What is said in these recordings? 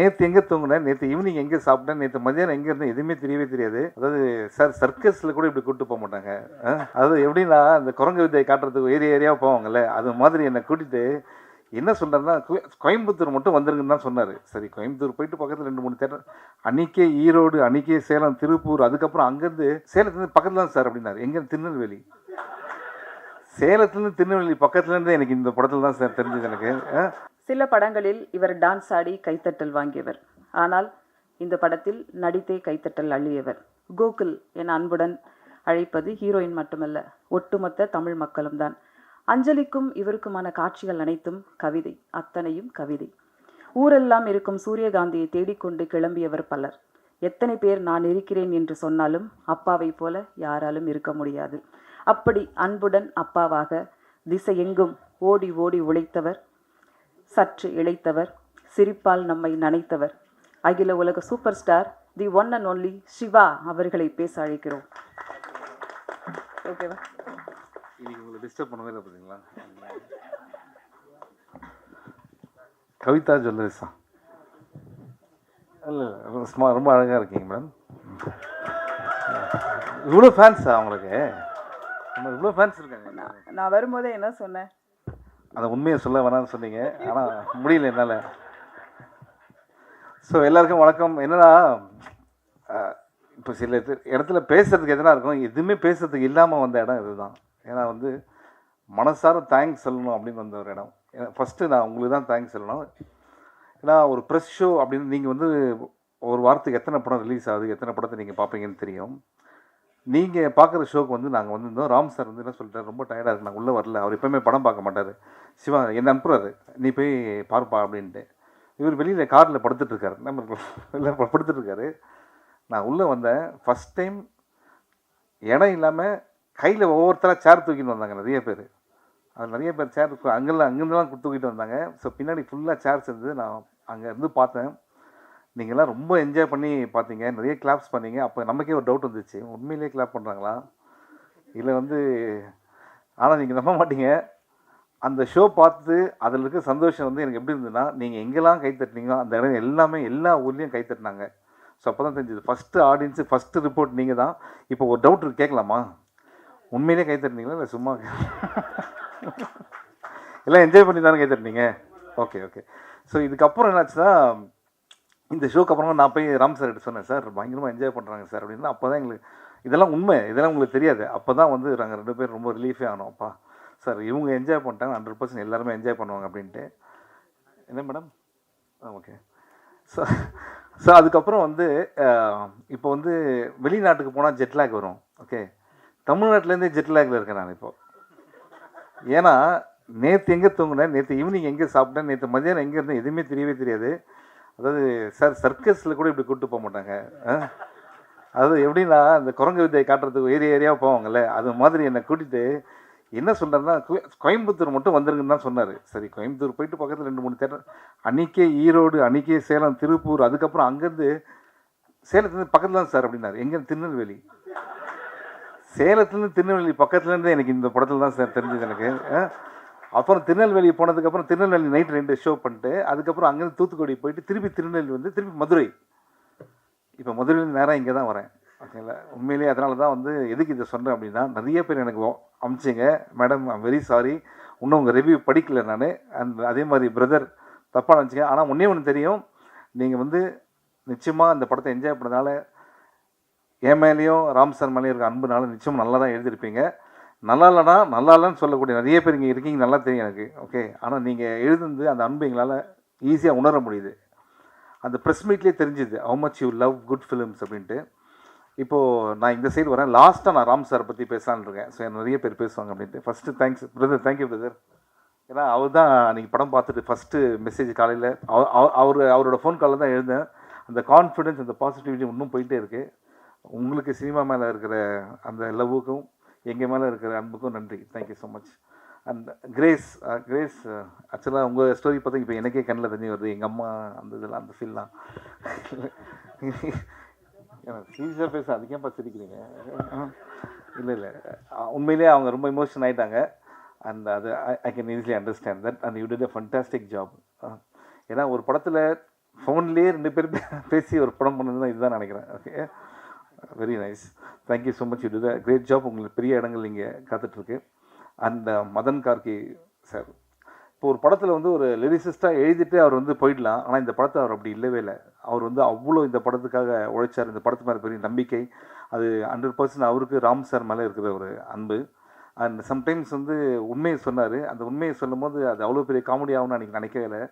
நேற்று எங்கே தூங்குனேன்? நேற்று ஈவினிங் எங்கே சாப்பிட்டேன்? நேற்று மதியானம் எங்கே இருந்தேன்? எதுவுமே தெரியவே தெரியாது. அதாவது சார் சர்க்கஸில் கூட இப்படி கூட்டு போக மாட்டாங்க. அது அதாவது எப்படின்னா அந்த குரங்கு வித்தையை காட்டுறதுக்கு ஏரியா ஏரியாவாக போவாங்கல்ல? அது மாதிரி என்னை கூட்டிட்டு என்ன சொல்கிறாருன்னா கோயம்புத்தூர் மட்டும் வந்துருங்கன்னு தான் சொன்னார். சரி கோயம்புத்தூர் போயிட்டு பக்கத்தில் ரெண்டு மூணு தேட்டர் அன்னைக்கே ஈரோடு அன்னைக்கே சேலம் திருப்பூர் அதுக்கப்புறம் அங்கேருந்து சேலத்துலேருந்து பக்கத்தில் தான் சார் அப்படின்னாரு. எங்கே திருநெல்வேலி. சேலத்துலேருந்து திருநெல்வேலி பக்கத்துலேருந்து எனக்கு இந்த படத்தில் தான் சார் தெரிஞ்சது எனக்கு. சில படங்களில் இவர் டான்ஸ் ஆடி கைத்தட்டல் வாங்கியவர். ஆனால் இந்த படத்தில் நடித்தே கைத்தட்டல் அள்ளியவர். கோகுல் என அன்புடன் அழைப்பது ஹீரோயின் மட்டுமல்ல ஒட்டுமொத்த தமிழ் மக்களும் தான். அஞ்சலிக்கும் இவருக்குமான காட்சிகள் அனைத்தும் கவிதை அத்தனையும் கவிதை. ஊரெல்லாம் இருக்கும் சூரியகாந்தியை தேடிக்கொண்டு கிளம்பியவர் பலர். எத்தனை பேர் நான் இருக்கிறேன் என்று சொன்னாலும் அப்பாவைப் போல யாராலும் இருக்க முடியாது. அப்படி அன்புடன் அப்பாவாக திசையெங்கும் ஓடி ஓடி உழைத்தவர் சற்று இளைத்தவர் சிரிப்பால் நம்மை நனைத்தவர். அகில உலக super star the one and only Siva அவர்களை பேச அழைக்கிறோம். ஓகேவா டிஸ்டர்ப் பண்ணவே இல்லை பார்த்தீங்களா கவிதா ஜுவல்லரிஸா இல்லை சும்மா ரொம்ப அழகாக இருக்கீங்க மேடம் இவ்வளோ ஃபேன்ஸா உங்களுக்கு இவ்வளோ ஃபேன்ஸ் இருக்காங்க. நான் வரும்போதே என்ன சொன்னேன்? அந்த உண்மையை சொல்ல வேணாம்னு சொன்னீங்க. ஆனால் முடியல என்னால். ஸோ எல்லாருக்கும் வணக்கம். என்னன்னா இப்போ சில இடத்துல பேசுகிறதுக்கு எதனா இருக்கும் எதுவுமே பேசுறதுக்கு இல்லாமல் வந்த இடம் இதுதான். ஏன்னா வந்து மனசார தேங்க்ஸ் சொல்லணும் அப்படின்னு வந்த ஒரு இடம். ஃபஸ்ட்டு நான் உங்களுக்கு தான் தேங்க்ஸ் சொல்லணும். ஏன்னா ஒரு ப்ரெஸ் ஷோ அப்படின்னு நீங்கள் வந்து ஒரு வாரத்துக்கு எத்தனை படம் ரிலீஸ் ஆகுது எத்தனை படத்தை நீங்கள் பார்ப்பீங்கன்னு தெரியும். நீங்கள் பார்க்குற ஷோக்கு வந்து நாங்கள் வந்திருந்தோம் ராம் சார் வந்து என்ன சொல்லிட்டார்? ரொம்ப டயர்டாக இருக்கு. நான் உள்ளே வரல. அவர் எப்போயுமே படம் பார்க்க மாட்டார். சிவா என்ன அனுப்புறாரு நீ போய் பார்ப்பா அப்படின்ட்டு. இவர் வெளியில் காரில் படுத்துட்ருக்காரு நம்ம இல்லை படுத்துட்ருக்காரு நான் உள்ளே வந்தேன். ஃபஸ்ட் டைம் இடம் இல்லாமல் கையில் ஒவ்வொருத்தராக சேர் தூக்கிட்டு வந்தாங்க நிறைய பேர். அது நிறைய பேர் சேர் அங்கெல்லாம் அங்கேருந்துலாம் தூக்கிட்டு வந்தாங்க. ஸோ பின்னாடி ஃபுல்லாக சேர்ஸ் இருந்தது. நான் அங்கேருந்து பார்த்தேன். நீங்கள்லாம் ரொம்ப என்ஜாய் பண்ணி பார்த்தீங்க. நிறைய கிளாப்ஸ் பண்ணீங்க. அப்போ நமக்கே ஒரு டவுட் வந்துச்சு. உண்மையிலேயே கிளாப் பண்ணுறாங்களா இல்லை வந்து ஆனால் நீங்கள் நம்ப மாட்டீங்க. அந்த ஷோ பார்த்து அதில் இருக்க சந்தோஷம் வந்து எனக்கு எப்படி இருந்ததுன்னா நீங்கள் எங்கெல்லாம் கை தட்டினீங்களோ அந்த இடம் எல்லாமே எல்லா ஊர்லேயும் கை தட்டினாங்க. ஸோ அப்போ தான் தெரிஞ்சது. ஃபஸ்ட்டு ஆடியன்ஸு ஃபஸ்ட்டு ரிப்போர்ட் நீங்கள் தான். இப்போ ஒரு டவுட் கேட்கலாமா? உண்மையிலே கை தட்டினீங்களா இல்லை சும்மா? எல்லாம் என்ஜாய் பண்ணி தானே கை தட்டினீங்க? ஓகே ஓகே ஸோ இதுக்கப்புறம் என்னாச்சுன்னா இந்த ஷோக்கு அப்புறமா நான் போய் ராம் சார் கிட்ட சொன்னேன் சார் பயங்கரமாக என்ஜாய் பண்ணுறாங்க சார் அப்படின்னா அப்போ தான் எங்களுக்கு இதெல்லாம் உண்மை இதெல்லாம் உங்களுக்கு தெரியாது. அப்போ தான் வந்து நாங்கள் ரெண்டு பேரும் ரொம்ப ரிலீஃபே ஆனோம் அப்பா. சார் இவங்க என்ஜாய் பண்ணிட்டாங்க ஹண்ட்ரட் பர்சன்ட் எல்லாருமே என்ஜாய் பண்ணுவாங்க அப்படின்ட்டு. என்ன மேடம் ஆ ஓகே ஸோ ஸோ அதுக்கப்புறம் வந்து இப்போ வந்து வெளிநாட்டுக்கு போனால் ஜெட்லாக் வரும் ஓகே தமிழ்நாட்டிலேருந்தே ஜெட்லாகில் இருக்கேன் நான் இப்போது ஏன்னா நேற்று எங்கே தூங்கினேன்? நேற்று ஈவினிங் எங்கே சாப்பிட்டேன்? நேற்று மதியானம் எங்கே இருந்தேன்? எதுவுமே தெரியவே தெரியாது. அதாவது சார் சர்க்கஸில் கூட இப்படி கூட்டு போக மாட்டாங்க அது அதாவது எப்படின்னா அந்த குரங்கு வித்தையை காட்டுறதுக்கு ஏரியா ஏரியாவாக போவாங்கல்ல அது மாதிரி என்னை கூட்டிகிட்டு என்ன சொல்கிறாருன்னா கோயம்புத்தூர் மட்டும் வந்துருங்கன்னு தான் சொன்னார். சரி கோயம்புத்தூர் போயிட்டு பக்கத்தில் ரெண்டு மூணு தேட்டர் அன்றைக்கே ஈரோடு அன்றைக்கே சேலம் திருப்பூர் அதுக்கப்புறம் அங்கேருந்து சேலத்துலேருந்து பக்கத்தில் தான் சார் அப்படின்னாரு. எங்கே திருநெல்வேலி. சேலத்துலேருந்து திருநெல்வேலி பக்கத்துலேருந்து எனக்கு இந்த படத்தில் தான் சார் தெரிஞ்சது எனக்கு. அப்புறம் திருநெல்வேலி போனதுக்கப்புறம் திருநெல்வேலி நைட் ரெண்டு ஷோ பண்ணிட்டு அதுக்கப்புறம் அங்கேருந்து தூத்துக்குடி போயிட்டு திருப்பி திருநெல்வேலி வந்து திருப்பி மதுரை. இப்போ மதுரையில் நேராக இங்கே தான் வரேன். ஓகேங்களா உண்மையிலேயே அதனால தான் வந்து எதுக்கு இதை சொன்னேன் அப்படின்னா நிறைய பேர் எனக்கு அமிச்சிங்க. மேடம் ஐம் வெரி சாரி இன்னும் உங்கள் ரிவ்யூ படிக்கல நான். அண்ட் அதே மாதிரி பிரதர் தப்பாக நினச்சிங்க. ஆனால் ஒன்றே ஒன்று தெரியும். நீங்கள் வந்து நிச்சயமாக இந்த படத்தை என்ஜாய் பண்ணதால என் மேலேயும் ராம் சார் மேலேயும் இருக்க அன்புனால நிச்சயம் நல்லா தான் எழுதியிருப்பீங்க. நல்லா இல்லைனா நல்லா இல்லைன்னு சொல்லக்கூடிய நிறைய பேர் இங்கே இருக்கீங்க. நல்லா தெரியும் எனக்கு. ஓகே ஆனால் நீங்கள் எழுதுனது அந்த அன்பு எங்களால் ஈஸியாக உணர முடியுது. அந்த ப்ரெஸ் மீட்லேயே தெரிஞ்சுது. How much you love good films அப்படின்ட்டு. இப்போது நான் இந்த சைடு வரேன். லாஸ்ட்டாக நான் ராம் சாரை பற்றி பேசலான்னு இருக்கேன். ஸோ நிறைய பேர் பேசுவாங்க அப்படின்ட்டு. First thanks brother thank you brother ஏன்னா அவர் தான் நீங்கள் படம் பார்த்துட்டு ஃபஸ்ட்டு மெசேஜ் காலையில் அவர் அவரோட ஃபோன் காலில் தான் எழுந்தேன். அந்த கான்ஃபிடென்ஸ் அந்த பாசிட்டிவிட்டி இன்னும் போயிட்டே இருக்குது உங்களுக்கு சினிமா மேலே இருக்கிற அந்த லவ்வுக்கும் எங்கள் மேலே இருக்கிற அன்புக்கும் நன்றி. Thank you so much and Grace Grace ஆக்சுவலாக உங்கள் ஸ்டோரி பார்த்தா இப்போ எனக்கே கண்ணில் தண்ணி வருது. எங்கள் அம்மா அந்த இதெல்லாம் அந்த ஃபீல்லாம் சீரியஸாக பேச அதுக்கேப்பா சிரிக்கிறீங்க இல்லை இல்லை. உண்மையிலேயே அவங்க ரொம்ப இமோஷன் ஆகிட்டாங்க அண்ட் அது I can easily understand that and you did a fantastic job ஏன்னா ஒரு படத்தில் ஃபோன்லேயே ரெண்டு பேர் பேசி ஒரு படம் பண்ணது தான் இதுதான் நினைக்கிறேன். Okay very nice thank you so much you இது கிரேட் ஜாப் உங்களுக்கு பெரிய இடங்கள் இங்கே காத்துட்ருக்கு அண்ட் மதன் கார்கி சார். இப்போ ஒரு படத்தில் வந்து ஒரு லிரிசிஸ்ட்டாக எழுதிட்டு அவர் வந்து போயிடலாம். ஆனால் இந்த படத்தை அவர் அப்படி இல்லவே இல்லை. அவர் வந்து அவ்வளோ இந்த படத்துக்காக உழைச்சார். இந்த படத்து மேலே பெரிய நம்பிக்கை. அது ஹண்ட்ரட் பர்சன்ட் அவருக்கு ராம் சார் மேலே இருக்கிற ஒரு அன்பு. அண்ட் சம்டைம்ஸ் வந்து உண்மையை சொன்னார். அந்த உண்மையை சொல்லும்போது அது அவ்வளோ பெரிய காமெடி ஆகும்னு அன்றைக்கி நினைக்கவே இல்லை.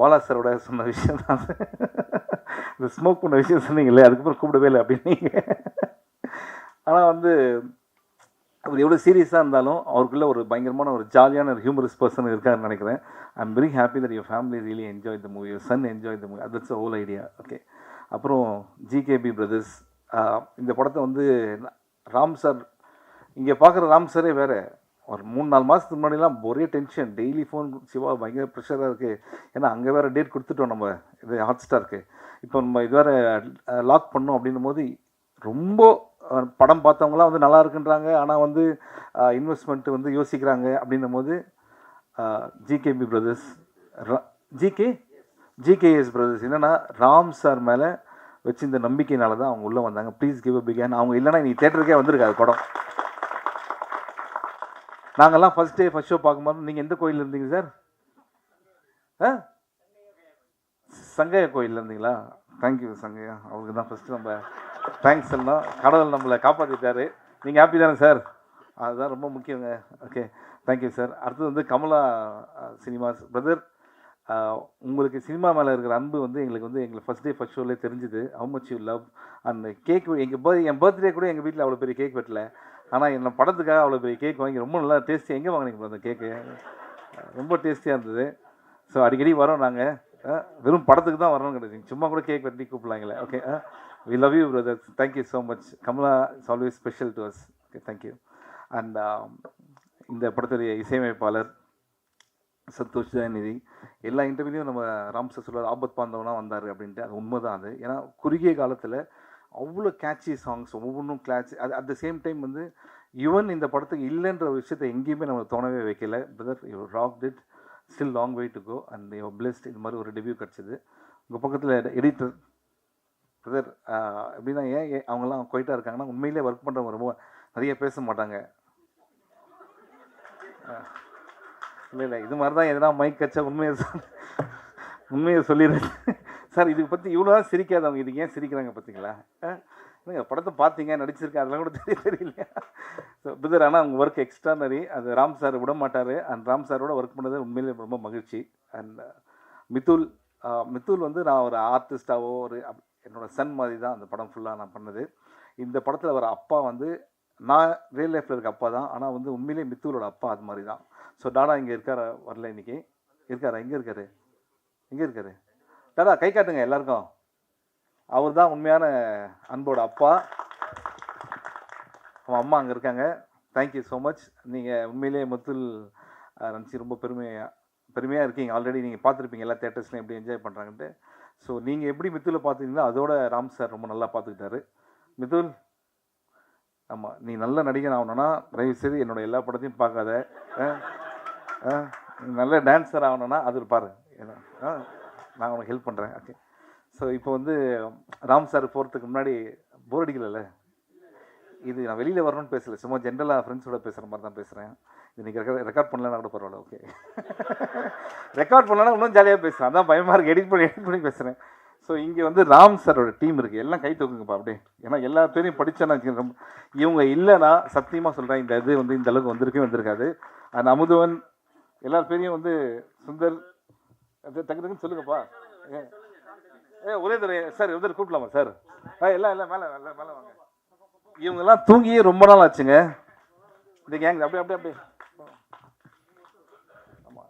பாலா சாரோட சொன்ன விஷயம் தான் இந்த ஸ்மோக் பண்ண விஷயம் சொன்னீங்களே அதுக்கப்புறம் கூப்பிடவே இல்லை அப்படின்னீங்க ஆனால் வந்து அவர் எவ்வளோ சீரியஸாக இருந்தாலும் அவருக்குள்ளே ஒரு பயங்கரமான ஒரு ஜாலியான ஒரு ஹியூமரஸ் பர்சன் இருக்காருன்னு நினைக்கிறேன். I am very happy that your family really enjoy the movie your son enjoy the movie that's whole idea okay அப்புறம் ஜிகேபி பிரதர்ஸ் இந்த படத்தை வந்து ராம் சார் இங்கே பார்க்குற ராம் சாரே வேறு. ஒரு மூணு நாலு மாதத்துக்கு முன்னாடிலாம் ஒரே டென்ஷன் டெய்லி ஃபோன் சிவா பயங்கர ப்ரெஷராக இருக்குது ஏன்னா அங்கே வேறு டேட் கொடுத்துட்டோம் நம்ம. இது ஹாட் ஸ்டாருக்கு இப்போ நம்ம இது வேறு லாக் பண்ணோம் அப்படின்னும் போது ரொம்ப படம் பார்த்தவங்களாம் வந்து நல்லா இருக்குன்றாங்க. ஆனால் வந்து இன்வெஸ்ட்மெண்ட் வந்து யோசிக்கிறாங்க அப்படின்னும் போது GKP brothers GK GKS brothers என்னென்னா ராம் சார் மேலே வச்சு இந்த நம்பிக்கையினால தான் அவங்க உள்ளே வந்தாங்க. Please give a big hand அவங்க இல்லைன்னா நீ தேட்டருக்கே வந்திருக்காது படம். நாங்கள்லாம் ஃபஸ்ட் டே ஃபஸ்ட் ஷோ பார்க்கும்போது நீங்கள் எந்த கோயிலில் இருந்தீங்க சார்? ஆ? சங்கையா கோயிலில் இருந்தீங்களா? தேங்க்யூ சங்கையா அவருக்கு தான் ஃபஸ்ட்டு நம்ம தேங்க்ஸ் எல்லாம் கடவுள் நம்மளை காப்பாற்றிட்டாரு நீங்கள் ஹாப்பி தானே சார் அதுதான் ரொம்ப முக்கியங்க. ஓகே தேங்க்யூ சார் அடுத்தது வந்து கமலா சினிமாஸ். பிரதர் உங்களுக்கு சினிமா மேலே இருக்கிற அன்பு வந்து எங்களுக்கு வந்து எங்களுக்கு ஃபஸ்ட் டே ஃபஸ்ட் ஷோலே தெரிஞ்சுது. ஹவு மச் யூ லவ் அந்த கேக் எங்கள் பர்த் என் பர்த்டே கூட எங்கள் வீட்டில் அவ்வளோ பெரிய கேக் வெட்டல. ஆனால் என்ன படத்துக்காக அவ்வளோ பெரிய கேக் வாங்கி ரொம்ப நல்லா டேஸ்டி எங்கே வாங்கினீங்க அந்த கேக்கு ரொம்ப டேஸ்டியாக இருந்தது. ஸோ அடிக்கடி வரோம் நாங்கள் வெறும் படத்துக்கு தான் வரணும் கிடையாது. சும்மா கூட கேக் வெட்டி கூப்பிடலாங்களே. Okay we love you brother thank you so much Kamala is always special to us okay thank you and இந்த படத்துடைய இசையமைப்பாளர் சந்தோஷ் ஜெயநிதி எல்லா இன்டர்வியூலையும் நம்ம ராம் சார் சொல்லுவார் ஆபத் பாந்தவனாக வந்தார் அப்படின்ட்டு. அது உண்மை தான் அது. ஏன்னா குறுகிய காலத்தில் அவ்வளோ கேட்சி சாங்ஸ் ஒவ்வொன்றும் கிளாச் அது அட் த சேம் டைம் வந்து யுவன் இந்த படத்துக்கு இல்லைன்ற ஒரு விஷயத்தை எங்கேயுமே நம்ம தோணவே வைக்கல. Brother you rock did still long way to go and you blessed இது மாதிரி ஒரு டெபியூ கிடச்சிது. உங்கள் பக்கத்தில் எடிட்டர் பிரதர் எப்படின்னா ஏன் அவங்கெல்லாம் கொயிட்டாக இருக்காங்கன்னா உண்மையிலே ஒர்க் பண்ணுறவங்க ரொம்ப நிறைய பேச மாட்டாங்க. இல்லை இல்லை இது மாதிரி தான் எதனா மைக் கச்சா உண்மையை சொல் உண்மையை சொல்லிடுறேன் சார் இதை பற்றி இவ்வளோ தான் சிரிக்காதவங்க இது ஏன் சிரிக்கிறாங்க பார்த்தீங்களா இல்லைங்க படத்தை பார்த்தீங்க நடிச்சிருக்கேன் அதெல்லாம் கூட தெரிய தெரியல ஸோ பிரதர் ஆனால் அவங்க ஒர்க் எக்ஸ்ட்ரானரி அது ராம் சார் விட மாட்டார். அண்ட் ராம் சாரோட ஒர்க் பண்ணது உண்மையிலே ரொம்ப மகிழ்ச்சி. அண்ட் மித்துல் மித்துல் வந்து நான் ஒரு ஆர்டிஸ்டாவோ ஒரு என்னோடய என்னோட சன் மாதிரி தான் அந்த படம் ஃபுல்லாக நான் பண்ணது. இந்த படத்தில் வர அப்பா வந்து நான் ரியல் லைஃப்பில் இருக்க அப்பா தான். ஆனால் வந்து உண்மையிலே மித்துலோட அப்பா அது மாதிரி தான். ஸோ டாடா இங்கே இருக்கார? வரல இன்னைக்கு. இருக்காரா? எங்கே இருக்காரு? எங்கே இருக்காரு? டாடா கை காட்டுங்க எல்லாருக்கும். அவர் தான் உண்மையான அன்போட அப்பா. அவன் அம்மா அங்கே இருக்காங்க. தேங்க்யூ ஸோ மச் நீங்கள் உண்மையிலே முத்துல் நினச்சி ரொம்ப பெருமையாக பெருமையாக இருக்கீங்க. ஆல்ரெடி நீங்கள் பார்த்துருப்பீங்க எல்லா தேட்டர்ஸ்லையும் எப்படி என்ஜாய் பண்ணுறாங்கன்ட்டு ஸோ நீங்கள் எப்படி மித்துவில் பார்த்துக்கிங்களோ அதோட ராம் சார் ரொம்ப நல்லா பார்த்துக்கிட்டாரு மிதுல் ஆமாம் நீ நல்ல நடிகன் ஆகணும்னா தயவு செய்து என்னோட எல்லா படத்தையும் பார்க்காத ஆ? ஆ? நீ நல்ல டான்ஸர் ஆகணும்னா அது பாரு ஆ, நான் உனக்கு ஹெல்ப் பண்ணுறேன் ஓகே ஸோ இப்போ வந்து ராம் சார் போகிறதுக்கு முன்னாடி போர் அடிக்கலைல்ல இது நான் வெளியில் வரணும்னு பேசல. சும்மா ஜென்ரலாக ஃப்ரெண்ட்ஸோட பேசுகிற மாதிரி தான் பேசுகிறேன் இன்னைக்கு ரெக்கார்ட் ரெக்கார்ட் பண்ணலன்னா கூட பரவாயில்ல ஓகே ரெக்கார்ட் பண்ணலன்னா இன்னும் ஜாலியாக பேசுகிறேன் அதான் பயமாக இருக்குது எடிட் பண்ணி எடிட் பண்ணி பேசுகிறேன் ஸோ இங்கே வந்து ராம் சாரோட டீம் இருக்குது எல்லாம் கை தூக்குங்கப்பா அப்படியே. ஏன்னா எல்லா பேரையும் படித்தேன்னா ரொம்ப இவங்க இல்லைன்னா சத்தியமாக சொல்கிறேன் இந்த இது வந்து இந்த அளவுக்கு வந்திருக்கவே வந்திருக்காது. அந்த அமுதவன் எல்லார் பேரையும் வந்து சுந்தர் அது டக்கு டக்குன்னு சொல்லுங்கப்பா. ஏ ஒரே தடவை சார் உதர் கூப்பிடலாமா சார் ஆ எல்லாம் எல்லாம் மேலே மேலே மேலே வாங்க. இவங்கெல்லாம் தூங்கியே ரொம்ப நாள் ஆச்சுங்க. இந்த கேங் அப்படியே அப்படியே அப்படியே. ஆமாம்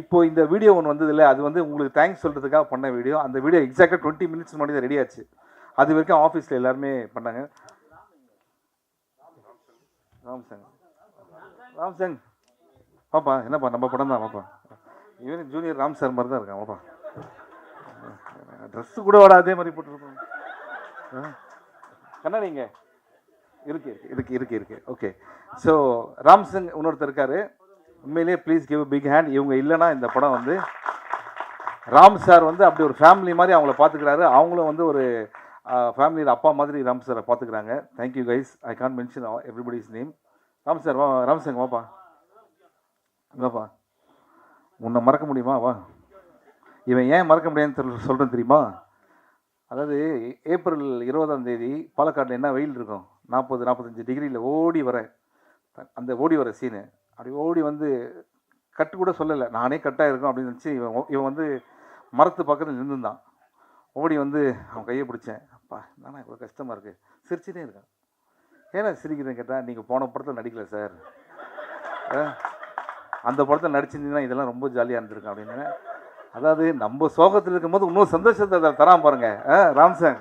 இப்போ இந்த வீடியோ ஒன்று வந்தது இல்லை அது வந்து உங்களுக்கு தேங்க்ஸ் சொல்கிறதுக்காக பண்ண வீடியோ அந்த வீடியோ எக்ஸாக்டாக டுவெண்ட்டி மினிட்ஸ் முன்னாடி தான் ரெடி ஆச்சு. அது வரைக்கும் ஆஃபீஸில் எல்லாருமே பண்ணாங்க. ராம்சங் ராம்சங் பாப்பா என்னப்பா நம்ம படம் தான் பாப்பா. இவன் ஜூனியர் ராம் சார் மாதிரி தான் இருக்கான் பாப்பா. ட்ரெஸ்ஸு கூட வாடா அதே மாதிரி போட்டுருப்பாங்க கண்ணாடிங்க நீங்கள் இருக்கு இருக்கு இருக்கு இருக்கு ஓகே ஸோ ராம்சிங் இன்னொருத்தர் இருக்காரு. உண்மையிலேயே ப்ளீஸ் கிவ் பிக் ஹேண்ட் இவங்க இல்லைன்னா இந்த படம் வந்து ராம் சார் வந்து அப்படி ஒரு ஃபேமிலி மாதிரி அவங்கள பார்த்துக்கிறாரு. அவங்களும் வந்து ஒரு ஃபேமிலியில் அப்பா மாதிரி ராம் சாரை பார்த்துக்கிறாங்க. Thank you guys I can't mention everybody's name Ram sir வா ராம் சார் வாப்பா. வாப்பா உன்னை மறக்க முடியுமா? வா. இவன் ஏன் மறக்க முடியாதுன்னு சொல்கிறேன் தெரியுமா? அதாவது ஏப்ரல் இருபதாம் தேதி பாலக்காட்டில் என்ன வெயில் இருக்கும்? நாற்பது நாற்பத்தஞ்சு டிகிரியில் ஓடி வர அந்த ஓடி வர சீனு அப்படி ஓடி வந்து கட்டு கூட சொல்லலை. நானே கட்டாக இருக்கும் அப்படின்னு நினச்சி இவன் இவன் வந்து மரத்து பக்கத்தில் நின்றுந்தான் ஓடி வந்து அவன் கையை பிடிச்சேன். அப்பா என்னண்ணா இவ்வளோ கஷ்டமாக இருக்குது சிரிச்சுட்டே இருக்கான். ஏன்னா சிரிக்கிறேன்னு கேட்டால் நீங்கள் போன படத்தில் நடிக்கல சார். அந்த படத்தில் நடிச்சிருந்தீங்கன்னா இதெல்லாம் ரொம்ப ஜாலியாக இருந்திருக்கும் அப்படின்னு. அதாவது நம்ம சோகத்தில் இருக்கும்போது இன்னும் சந்தோஷத்தை தரான் பாருங்கள் ஆ ராம் சார்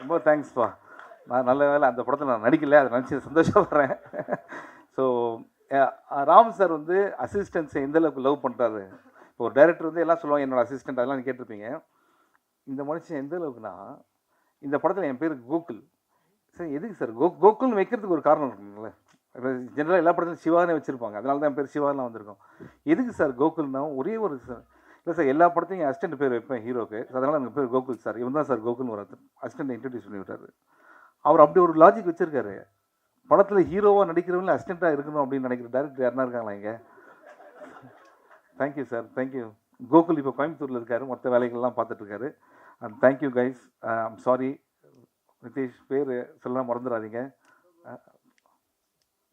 ரொம்ப தேங்க்ஸ்ப்பா நல்ல வேலை அந்த படத்தில் நான் நடிக்கல அதை நினச்சி சந்தோஷப்படுறேன். ஸோ ராம் சார் வந்து அசிஸ்டன்ஸை எந்தளவுக்கு லவ் பண்ணுறாரு இப்போ ஒரு டைரக்டர் வந்து எல்லாம் சொல்லுவாங்க என்னோடய அசிஸ்டன்ட் அதெல்லாம் கேட்டிருப்பீங்க. இந்த மனுஷன் எந்த அளவுக்குனா இந்த படத்தில் என் பேர் கோகுல். சார் எதுக்கு சார் கோ கோகுல்னு வைக்கிறதுக்கு ஒரு காரணம் இருக்குங்களே இப்போ ஜென்ரலாக எல்லா படத்துலையும் சிவானே வச்சுருப்பாங்க. அதனால தான் என் பேர் சிவாலாம் வந்திருக்கோம். எதுக்கு சார் கோகுல்னா ஒரே ஒரு சார் இல்லை சார் எல்லா படத்தையும் அசிஸ்டன்ட் பேர் வைப்பேன் ஹீரோக்கு அதனால் எனக்கு பேர் கோகுல் சார் இவன் தான் சார் கோகுல்னு ஒரு அசிஸ்டன்ட் இன்ட்ரடியூஸ் பண்ணி விட்டார். அவர் அப்படி ஒரு லாஜிக் வச்சிருக்காரு. படத்தில் ஹீரோவாக நடிக்கிறவங்கள அசிஸ்டண்ட்டாக இருக்கணும் அப்படின்னு நினைக்கிற டேரக்டர் யாருனா இருக்காங்களா இங்கே? தேங்க்யூ சார் தேங்க்யூ கோகுல் இப்போ கோயம்புத்தூரில் இருக்கார். மொத்த வேலைகள்லாம் பார்த்துட்ருக்காரு and thank you guys I'm sorry uh, Nitish பேர் சொல்லலாம் மறந்துடாதீங்க.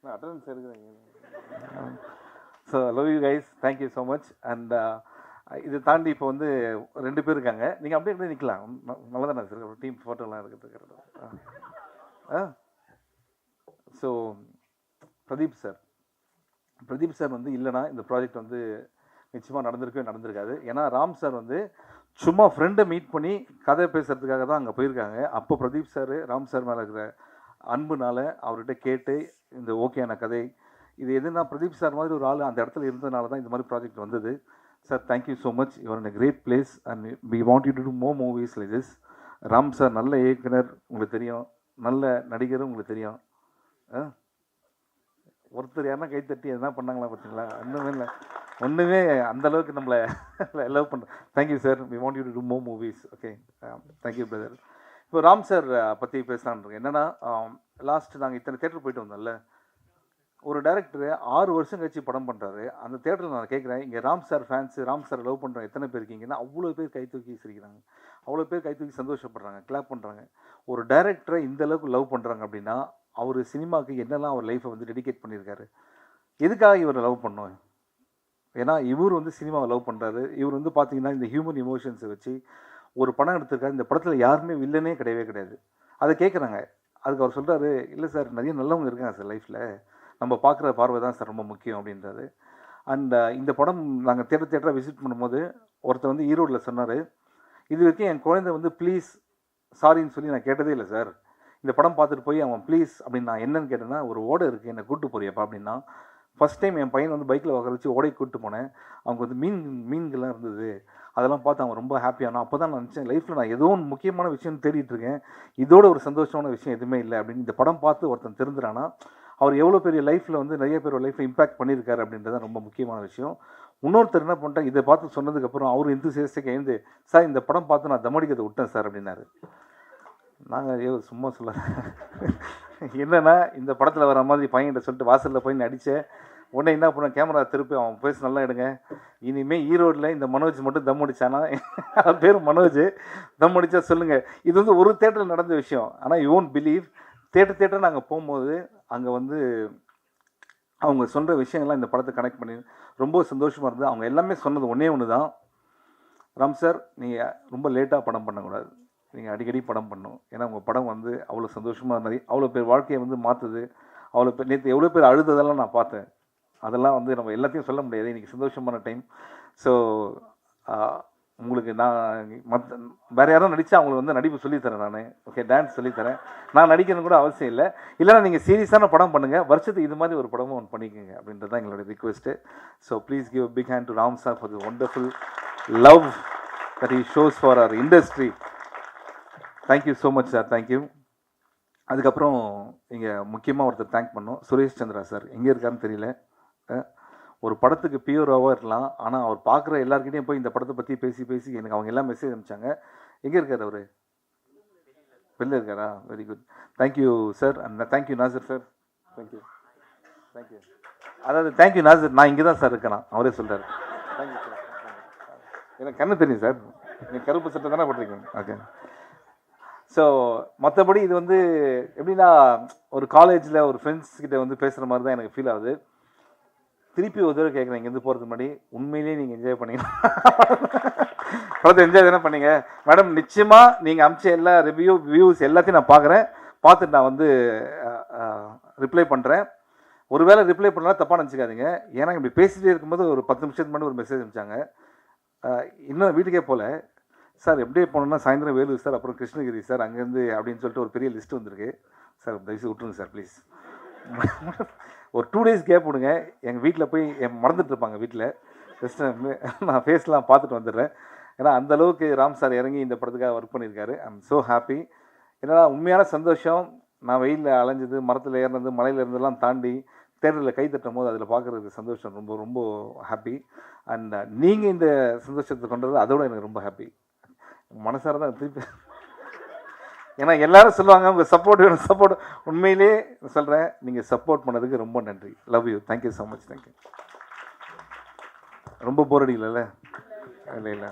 அட்டன்ஸ் இருக்குதுங்க so love you guys thank you so much and இதை தாண்டி இப்போ வந்து ரெண்டு பேர் இருக்காங்க. நீங்கள் அப்படியே அப்படியே நிற்கலாம் நல்லா தானே சார் ஒரு டீம் ஃபோட்டோலாம் இருக்கிறதுக்கு so Pradeep sir Pradeep sir வந்து இல்லைனா இந்த ப்ராஜெக்ட் வந்து நிச்சயமாக நடந்திருக்கவே நடந்திருக்காது. ஏன்னா ராம் சார் வந்து சும்மா ஃப்ரெண்டை மீட் பண்ணி கதை பேசுகிறதுக்காக தான் அங்கே போயிருக்காங்க. அப்போ பிரதீப் சார் ராம் சார் மேலே இருக்கிற அன்புனால் அவர்கிட்ட கேட்டு இந்த ஓகேயான கதை இது எதுனா பிரதீப் சார் மாதிரி ஒரு ஆள் அந்த இடத்துல இருந்ததுனால தான் இந்த மாதிரி ப்ராஜெக்ட் வந்தது. Sir thank you so much your in great place and we want you to do more movies like this Ram sir நல்ல இயக்குனர் உங்களுக்கு தெரியும். நல்ல நடிகரும் உங்களுக்கு தெரியும். ஆ? ஒருத்தர் யாருன்னா கைத்தட்டி எதனா பண்ணாங்களா பார்த்தீங்களா ஒன்றுமே இல்லை. ஒன்றுமே அந்த அளவுக்கு நம்மளை லவ் பண்ணுறோம் thank you sir we want you to do more movies okay thank you brother இப்போ ராம் சார் பற்றி பேசலான்னு என்னென்னா லாஸ்ட் um, நாங்கள் இத்தனை தேட்டர் போயிட்டு வந்தோம்ல ஒரு டேரக்டர் ஆறு வருஷம் கழிச்சு படம் பண்ணுறாரு அந்த தேட்டரில் நான் கேட்குறேன் இங்கே Ram sir fans Ram sir love பண்ணுற எத்தனை பேர் இருக்கீங்கன்னா? அவ்வளோ பேர் கை தூக்கி சிரிக்கிறாங்க. அவ்வளோ பேர் கை தூக்கி சந்தோஷப்படுறாங்க கிளாப் பண்ணுறாங்க ஒரு டேரக்டரை இந்த அளவுக்கு லவ் பண்ணுறாங்க அப்படின்னா அவர் சினிமாவுக்கு என்னெல்லாம் அவர் லைஃப்பை வந்து டெடிகேட் பண்ணியிருக்காரு? எதுக்காக இவரை லவ் பண்ணோம்? ஏன்னா இவர் வந்து சினிமாவை லவ் பண்ணுறாரு இவர் வந்து பார்த்தீங்கன்னா இந்த ஹியூமன் இமோஷன்ஸை வச்சு ஒரு படம் எடுத்திருக்காரு. இந்த படத்தில் யாருமே வில்லனே கிடையவே கிடையாது. அதை கேட்குறாங்க. அதுக்கு அவர் சொல்கிறாரு இல்லை சார் நிறைய நல்லவங்க இருக்காங்க சார் லைஃப்பில் நம்ம பார்க்குற பார்வை தான் சார் ரொம்ப முக்கியம் அப்படின்றது. அண்ட் இந்த படம் நாங்கள் தேட்டர் தேட்டராக விசிட் பண்ணும்போது ஒருத்தர் வந்து ஈரோடில் சொன்னார் இது வரைக்கும் என் குழந்தை வந்து ப்ளீஸ் சாரின்னு சொல்லி நான் கேட்டதே இல்லை சார். இந்த படம் பார்த்துட்டு போய் அவன் ப்ளீஸ் அப்படின்னு நான் என்னன்னு கேட்டேன்னா ஒரு ஓடை இருக்குது என்னை கூட்டு போறியப்பா அப்படின்னா ஃபஸ்ட் டைம் என் பையன் வந்து பைக்கில் உட்கார வச்சு ஓடை கூப்பிட்டு போனேன். அவங்க வந்து மீன் மீன்கள்லாம் இருந்தது. அதெல்லாம் பார்த்து அவன் ரொம்ப ஹாப்பியானா அப்போ தான் நான் நினச்சேன் லைஃப்பில் நான் ஏதோ ஒன்று முக்கியமான விஷயம் தேடிட்டு இருக்கேன். இதோட ஒரு சந்தோஷமான விஷயம் எதுவுமே இல்லை அப்படின்னு இந்த படம் பார்த்து ஒருத்தன் தெரிஞ்சுறானா அவர் எவ்வளோ பெரிய லைஃப்பில் வந்து நிறைய பேர் லைஃப்பை இம்பாக்ட் பண்ணியிருக்காரு அப்படின்றது தான் ரொம்ப முக்கியமான விஷயம். இன்னொருத்தர் என்ன பண்ணிட்டேன் இதை பார்த்து சொன்னதுக்கப்புறம் அவர் இன்த்துசியஸ்டிக் எழுந்து சார் இந்த படம் பார்த்து நான் தமடிக்கிறதை விட்டேன் சார் அப்படின்னாரு. நாங்கள் ஐயோ சும்மா சொல்ல என்னன்னா இந்த படத்தில் வர மாதிரி பையன்கிட்ட சொல்லிட்டு வாசலில் போய் நடித்தேன் உடனே என்ன பண்ண கேமரா திருப்பி அவன் பேச நல்லா எடுங்க. இனிமேல் ஈரோட்டில் இந்த மனோஜ் மட்டும் தம் அடித்தானா பேர் மனோஜ். தம் அடித்தா சொல்லுங்கள் இது வந்து ஒரு தேட்டரில் நடந்த விஷயம். ஆனால் you won't believe theatre theatre நாங்கள் போகும்போது அங்கே வந்து அவங்க சொல்கிற விஷயங்கள்லாம் இந்த படத்தை கனெக்ட் பண்ணி ரொம்ப சந்தோஷமாக இருந்தது. அவங்க எல்லாமே சொன்னது ஒன்றே ஒன்று தான் ராம் சார் நீங்கள் ரொம்ப லேட்டாக படம் பண்ணக்கூடாது. நீங்கள் அடிக்கடி படம் பண்ணணும். ஏன்னா உங்கள் படம் வந்து அவ்வளோ சந்தோஷமாக இருந்தது. அவ்வளோ பேர் வாழ்க்கையை வந்து மாற்றுது அவ்வளோ பேர் நேற்று எவ்வளோ பேர் அழுததெல்லாம் நான் பார்த்தேன். அதெல்லாம் வந்து நம்ம எல்லாத்தையும் சொல்ல முடியாது. இன்றைக்கி சந்தோஷமான டைம் ஸோ உங்களுக்கு நான் மற்ற வேறு யாரும் நடித்தா அவங்களுக்கு வந்து நடிப்பு சொல்லித்தரேன் நான். ஓகே டான்ஸ் சொல்லித்தரேன். நான் நடிக்கணும் கூட அவசியம் இல்லை. இல்லைனா நீங்கள் சீரியஸான படம் பண்ணுங்கள் வருஷத்துக்கு இது மாதிரி ஒரு படமும் ஒன்று பண்ணிக்கோங்க அப்படின்றது தான் எங்களோட request so please give big hand to Ram sir for the wonderful love that he shows for our industry thank you so much sir thank you அதுக்கப்புறம் இங்கே முக்கியமாக ஒருத்தர் தேங்க் பண்ணோம் சுரேஷ் சந்திரா சார் எங்கே இருக்காருன்னு தெரியல. ஒரு படத்துக்கு பியூராகவும் இருக்கலாம். ஆனால் அவர் பார்க்குற எல்லாருக்கிட்டையும் போய் இந்த படத்தை பற்றி பேசி பேசி எனக்கு அவங்க எல்லாம் மெசேஜ் அனுப்பிச்சாங்க. எங்கே இருக்கார் அவர்? வெளில இருக்காரா? Very good thank you sir and thank you Nassar sir thank you thank you அதாவது தேங்க்யூ நாசர் நான் இங்கே தான் சார் இருக்கேன் அவரே சொல்கிறார் தேங்க்யூ சார் எனக்கு கண்ணு தெரியும் சார் நீங்கள் கருப்பு சட்டை தானே போட்டிருக்கீங்க? ஓகே ஸோ மற்றபடி இது வந்து எப்படின்னா ஒரு காலேஜில் ஒரு ஃப்ரெண்ட்ஸ் கிட்டே வந்து பேசுகிற மாதிரி தான் எனக்கு ஃபீல் ஆகுது. திருப்பி ஒரு தடவை கேட்குறேன் இங்கேருந்து போகிறதுக்கு முன்னாடி உண்மையிலேயே நீங்கள் என்ஜாய் பண்ணீங்க. படத்தை என்ஜாய் தானே பண்ணீங்க? மேடம் நிச்சயமாக நீங்கள் அமிச்ச எல்லா ரிவ்யூ வியூஸ் எல்லாத்தையும் நான் பார்க்குறேன் பார்த்துட்டு நான் வந்து ரிப்ளை பண்ணுறேன் ஒருவேளை ரிப்ளை பண்ணலாம் தப்பாக நினச்சிக்காதீங்க. ஏன்னா இப்படி பேசிகிட்டே இருக்கும்போது ஒரு பத்து நிமிஷத்துக்கு முன்னாடி ஒரு மெசேஜ் அனுப்பிச்சாங்க. இன்னும் வீட்டுக்கே போகல சார் எப்படியே போனோம்னா சாயந்தரம் வேலூர் சார் அப்புறம் கிருஷ்ணகிரி சார் அங்கேருந்து அப்படின்னு சொல்லிட்டு ஒரு பெரிய லிஸ்ட் வந்திருக்கு. சார் தயவுசெய்து விட்டுருங்க சார் ப்ளீஸ் ஒரு டூ டேஸ் கேப் விடுங்க. எங்கள் வீட்டில் போய் என் மறந்துட்டு இருப்பாங்க வீட்டில் ஜஸ்ட் நான் ஃபேஸ்லாம் பார்த்துட்டு வந்துடுறேன். ஏன்னா அந்தளவுக்கு ராம் சார் இறங்கி இந்த படத்துக்காக ஒர்க் பண்ணியிருக்காரு. ஐ எம் ஸோ ஹாப்பி ஏன்னா உண்மையான சந்தோஷம். நான் வெயிலில் அலைஞ்சது மரத்தில் ஏறினது மலையில் இருந்தெல்லாம் தாண்டி தேட்டரில் கை தட்டும் போது அதில் பார்க்குறதுக்கு சந்தோஷம். ரொம்ப ரொம்ப ஹாப்பி அண்ட் நீங்கள் இந்த சந்தோஷத்தை கொண்டது அதோட எனக்கு ரொம்ப ஹாப்பி மனசார தான் திருப்பி ஏன்னா எல்லாரும் சொல்லுவாங்க உங்கள் சப்போர்ட் வேணும் சப்போர்ட் உண்மையிலே சொல்கிறேன் நீங்கள் சப்போர்ட் பண்ணதுக்கு ரொம்ப நன்றி. Love you thank you so much thank you ரொம்ப போர் அடிக்கல இல்லை இல்லை.